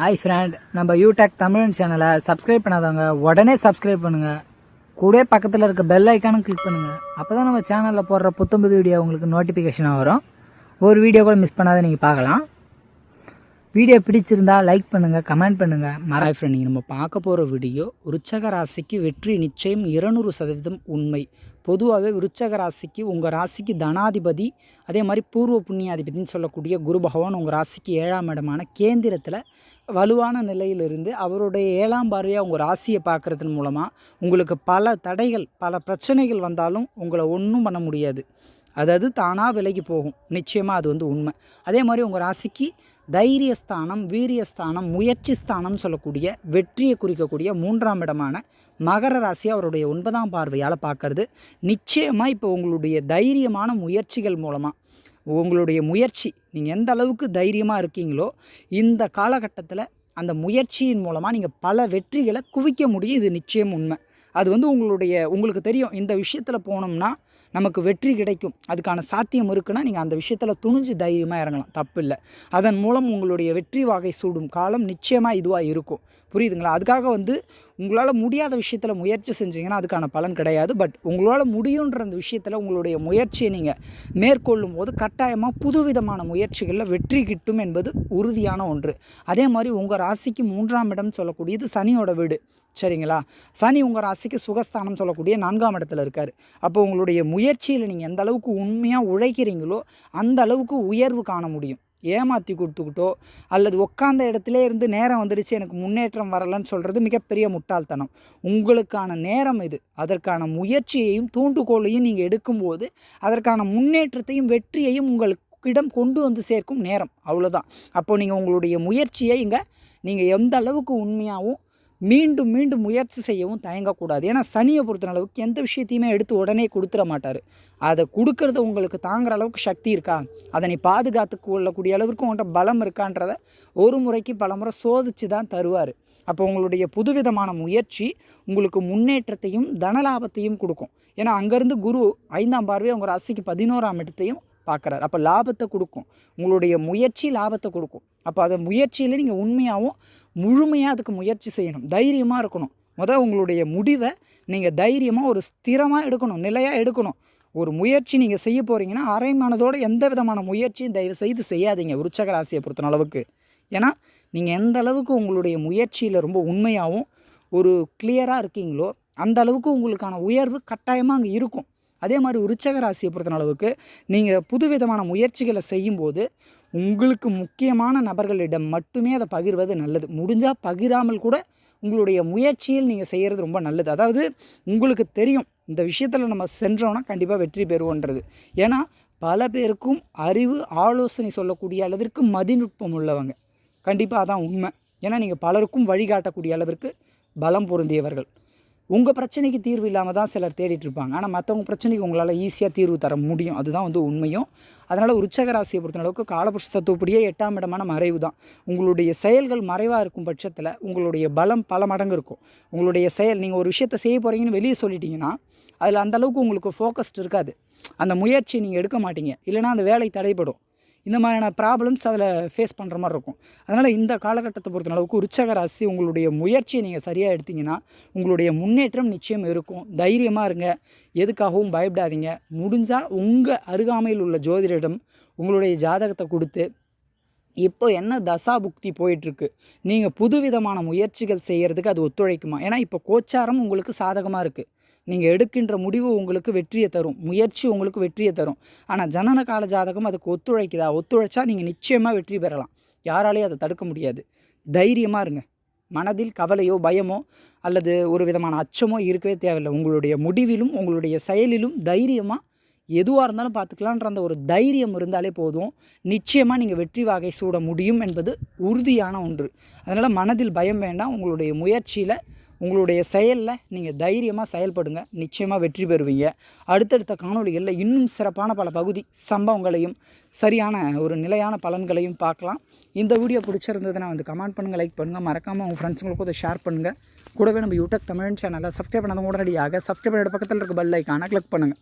Hi friend நம்ம யூடெக் தமிழ் சேனலை subscribe பண்ணாதவங்க உடனே சப்ஸ்கிரைப் பண்ணுங்க. கூட பக்கத்தில் இருக்க பெல் ஐக்கானும் கிளிக் பண்ணுங்க. அப்பதான் நம்ம சேனலில் போடுற புத்தம்புது வீடியோ உங்களுக்கு நோட்டிஃபிகேஷனாக வரும். ஒரு வீடியோ கூட மிஸ் பண்ணாத நீங்கள் பார்க்கலாம். வீடியோ பிடிச்சிருந்தா லைக் பண்ணுங்க கமெண்ட் பண்ணுங்க. மற ஃப்ரெண்ட் ஃப்ரெண்ட் நம்ம பார்க்க போகிற வீடியோ ருச்சக ராசிக்கு வெற்றி நிச்சயம் இருநூறு சதவீதம் உண்மை. பொதுவாகவே விருச்சக ராசிக்கு உங்கள் ராசிக்கு தனாதிபதி அதே மாதிரி பூர்வ புண்ணியாதிபதினு சொல்லக்கூடிய குரு பகவான் உங்கள் ராசிக்கு ஏழாம் இடமான கேந்திரத்தில் வலுவான நிலையிலிருந்து அவருடைய ஏழாம் பார்வையாக உங்கள் ராசியை பார்க்குறதன் மூலமாக உங்களுக்கு பல தடைகள் பல பிரச்சனைகள் வந்தாலும் உங்களை ஒன்றும் பண்ண முடியாது. அதாவது தானாக விலகி போகும். நிச்சயமாக அது வந்து உண்மை. அதே மாதிரி உங்கள் ராசிக்கு தைரியஸ்தானம் வீரியஸ்தானம் முயற்சி ஸ்தானம் சொல்லக்கூடிய வெற்றியை குறிக்கக்கூடிய மூன்றாம் இடமான மகர ராசி அவருடைய ஒன்பதாம் பார்வையால் பார்க்கறது. நிச்சயமாக இப்போ உங்களுடைய தைரியமான முயற்சிகள் மூலமாக உங்களுடைய முயற்சி நீங்கள் எந்த அளவுக்கு தைரியமாக இருக்கீங்களோ இந்த காலகட்டத்தில் அந்த முயற்சியின் மூலமாக நீங்கள் பல வெற்றிகளை குவிக்க முடியும். இது நிச்சயம் உண்மை. அது வந்து உங்களுடைய உங்களுக்கு தெரியும் இந்த விஷயத்தில் போனோம்னா நமக்கு வெற்றி கிடைக்கும். அதுக்கான சாத்தியம் இருக்குன்னா நீங்கள் அந்த விஷயத்தில் துணிஞ்சு தைரியமாக இறங்கலாம். தப்பு இல்லை அதன் மூலம் உங்களுடைய வெற்றி வாகை சூடும் காலம் நிச்சயமாக இதுவாக இருக்கும். புரியுதுங்களா? அதுக்காக வந்து உங்களால் முடியாத விஷயத்தில் முயற்சி செஞ்சீங்கன்னா அதுக்கான பலன் கிடையாது. பட் உங்களால் முடியுன்ற அந்த விஷயத்தில் உங்களுடைய முயற்சியை நீங்கள் மேற்கொள்ளும் போது கட்டாயமாக புதுவிதமான முயற்சிகளில் வெற்றி கிட்டும் என்பது உறுதியான ஒன்று. அதே மாதிரி உங்கள் ராசிக்கு மூன்றாம் இடம் சொல்லக்கூடியது சனியோட வீடு. சரிங்களா? சனி உங்கள் ராசிக்கு சுகஸ்தானம் சொல்லக்கூடிய நான்காம் இடத்துல இருக்கார். அப்போ உங்களுடைய முயற்சியில் நீங்கள் எந்த அளவுக்கு உண்மையாக உழைக்கிறீங்களோ அந்த அளவுக்கு உயர்வு காண முடியும். ஏமாற்றி கொடுத்துக்கிட்டோ அல்லது உட்காந்த இடத்துல இருந்து நேரம் வந்துடுச்சு எனக்கு முன்னேற்றம் வரலன்னு சொல்கிறது மிகப்பெரிய முட்டாள்தனம். உங்களுக்கான நேரம் இது. அதற்கான முயற்சியையும் தூண்டுகோலையும் நீங்கள் எடுக்கும்போது அதற்கான முன்னேற்றத்தையும் வெற்றியையும் உங்களுக்கிடம் கொண்டு வந்து சேர்க்கும் நேரம். அவ்வளோதான் அப்போது நீங்கள் உங்களுடைய முயற்சியை இங்கே நீங்கள் எந்த அளவுக்கு உண்மையாகவும் மீண்டும் மீண்டும் முயற்சி செய்யவும் தயங்கக்கூடாது. ஏன்னா சனியை பொறுத்த அளவுக்கு எந்த விஷயத்தையுமே எடுத்து உடனே கொடுத்துட மாட்டார். அதை கொடுக்கறத உங்களுக்கு தாங்குற அளவுக்கு சக்தி இருக்கா? அதனை பாதுகாத்து கொள்ளக்கூடிய அளவுக்கு உங்கள்கிட்ட பலம் இருக்கான்றத ஒரு முறைக்கு பல முறை சோதித்து தான் தருவார். அப்போ உங்களுடைய புதுவிதமான முயற்சி உங்களுக்கு முன்னேற்றத்தையும் தனலாபத்தையும் கொடுக்கும். ஏன்னா அங்கேருந்து குரு ஐந்தாம் பார்வை உங்கள் ராசிக்கு பதினோராம் இடத்தையும் பார்க்குறாரு அப்போ லாபத்தை கொடுக்கும். உங்களுடைய முயற்சி லாபத்தை கொடுக்கும். அப்போ அதை முயற்சியில் நீங்கள் உண்மையாகவும் முழுமையாக அதுக்கு முயற்சி செய்யணும். தைரியமாக இருக்கணும். முதல் உங்களுடைய முடிவை நீங்கள் தைரியமாக ஒரு ஸ்திரமாக எடுக்கணும். நிலையாக எடுக்கணும். ஒரு முயற்சி நீங்கள் செய்ய போகிறீங்கன்னா அரை மனதோட எந்த விதமான முயற்சியும் தயவு செய்து செய்யாதீங்க விருச்சக ராசியை பொறுத்த அளவுக்கு. ஏன்னா நீங்கள் எந்த அளவுக்கு உங்களுடைய முயற்சியில் ரொம்ப உண்மையாகவும் ஒரு கிளியராக இருக்கீங்களோ அந்த அளவுக்கு உங்களுக்கான உயர்வு கட்டாயமாக அங்கே இருக்கும். அதே மாதிரி விருச்சக ராசியை பொறுத்த அளவுக்கு நீங்கள் புதுவிதமான முயற்சிகளை செய்யும்போது உங்களுக்கு முக்கியமான நபர்களிடம் மட்டுமே அதை பகிர்வது நல்லது. முடிஞ்சால் பகிராமல் கூட உங்களுடைய முயற்சியில் நீங்கள் செய்கிறது ரொம்ப நல்லது. அதாவது உங்களுக்கு தெரியும் இந்த விஷயத்தில் நம்ம சென்றோன்னா கண்டிப்பாக வெற்றி பெறுவோன்றது. ஏன்னா பல பேருக்கும் அறிவு ஆலோசனை சொல்லக்கூடிய அளவிற்கு மதிநுட்பம் உள்ளவங்க. கண்டிப்பாக அதான் உண்மை. ஏன்னா நீங்கள் பலருக்கும் வழிகாட்டக்கூடிய அளவிற்கு பலம் பொருந்தியவர்கள். உங்கள் பிரச்சனைக்கு தீர்வு இல்லாமல் தான் சிலர் தேடிட்டு இருப்பாங்க. ஆனால் மற்றவங்க பிரச்சனைக்கு உங்களால் ஈஸியாக தீர்வு தர முடியும். அதுதான் வந்து உண்மையும். அதனால் உற்சக ராசியை பொறுத்த அளவுக்கு காலபுருஷ தத்துவப்படியே எட்டாம் இடமான மறைவு தான். உங்களுடைய செயல்கள் மறைவாக இருக்கும் பட்சத்தில் உங்களுடைய பலம் பல மடங்கு இருக்கும். உங்களுடைய செயல் நீங்கள் ஒரு விஷயத்தை செய்ய போகிறீங்கன்னு வெளியே சொல்லிட்டீங்கன்னா அதில் அந்தளவுக்கு உங்களுக்கு ஃபோக்கஸ்ட் இருக்காது. அந்த முயற்சி நீங்கள் எடுக்க மாட்டீங்க. இல்லைனா அந்த வேலை தடைப்படும் இந்த மாதிரியான ப்ராப்ளம்ஸ் அதில் ஃபேஸ் பண்ணுற மாதிரி இருக்கும். அதனால் இந்த காலகட்டத்தை பொறுத்த அளவுக்கு உற்சக ராசி உங்களுடைய முயற்சியை நீங்கள் சரியாக எடுத்தீங்கன்னா உங்களுடைய முன்னேற்றம் நிச்சயம் இருக்கும். தைரியமாக இருங்க. எதுக்காகவும் பயப்படாதீங்க. முடிஞ்சால் உங்கள் அருகாமையில் உள்ள ஜோதிடரிடம் உங்களுடைய ஜாதகத்தை கொடுத்து இப்போ என்ன தசா புக்தி போயிட்டுருக்கு? நீங்கள் புதுவிதமான முயற்சிகள் செய்கிறதுக்கு அது ஒத்துழைக்குமா? ஏன்னா இப்போ கோச்சாரம் உங்களுக்கு சாதகமாக இருக்குது நீங்கள் எடுக்கின்ற முடிவு உங்களுக்கு வெற்றியை தரும். முயற்சி உங்களுக்கு வெற்றியை தரும். ஆனால் ஜனன கால ஜாதகம் அதுக்கு ஒத்துழைக்குதா? ஒத்துழைச்சா நீங்கள் நிச்சயமாக வெற்றி பெறலாம். யாராலையும் அதை தடுக்க முடியாது. தைரியமாக இருங்க. மனதில் கவலையோ பயமோ அல்லது ஒரு விதமான அச்சமோ இருக்கவே தேவையில்லை. உங்களுடைய முடிவிலும் உங்களுடைய செயலிலும் தைரியமாக எதுவாக இருந்தாலும் பார்த்துக்கலான்ற அந்த ஒரு தைரியம் இருந்தாலே போதும். நிச்சயமாக நீங்கள் வெற்றி வாகை சூட முடியும் என்பது உறுதியான ஒன்று. அதனால் மனதில் பயம் வேண்டாம். உங்களுடைய முயற்சியில் உங்களுடைய செயலில் நீங்கள் தைரியமாக செயல்படுங்க. நிச்சயமாக வெற்றி பெறுவீங்க. அடுத்தடுத்த காணொலிகளில் இன்னும் சிறப்பான பல பகுதி சம்பவங்களையும் சரியான ஒரு நிலையான பலன்களையும் பார்க்கலாம். இந்த வீடியோ பிடிச்சிருந்ததுன்னா வந்து கமெண்ட் பண்ணுங்கள் லைக் பண்ணுங்கள் மறக்காமல் உங்கள் ஃப்ரெண்ட்ஸுங்களுக்கும் அதை ஷேர் பண்ணுங்கள் கூடவே நம்ம யூடியூப் தமிழ் சேனலை சப்ஸ்கிரைப் பண்ணாத உடனடியாக சப்ஸ்கிரைப் பண்ணிட பக்கத்தில் இருக்க பெல் ஐக்கானை கிளிக் பண்ணுங்கள்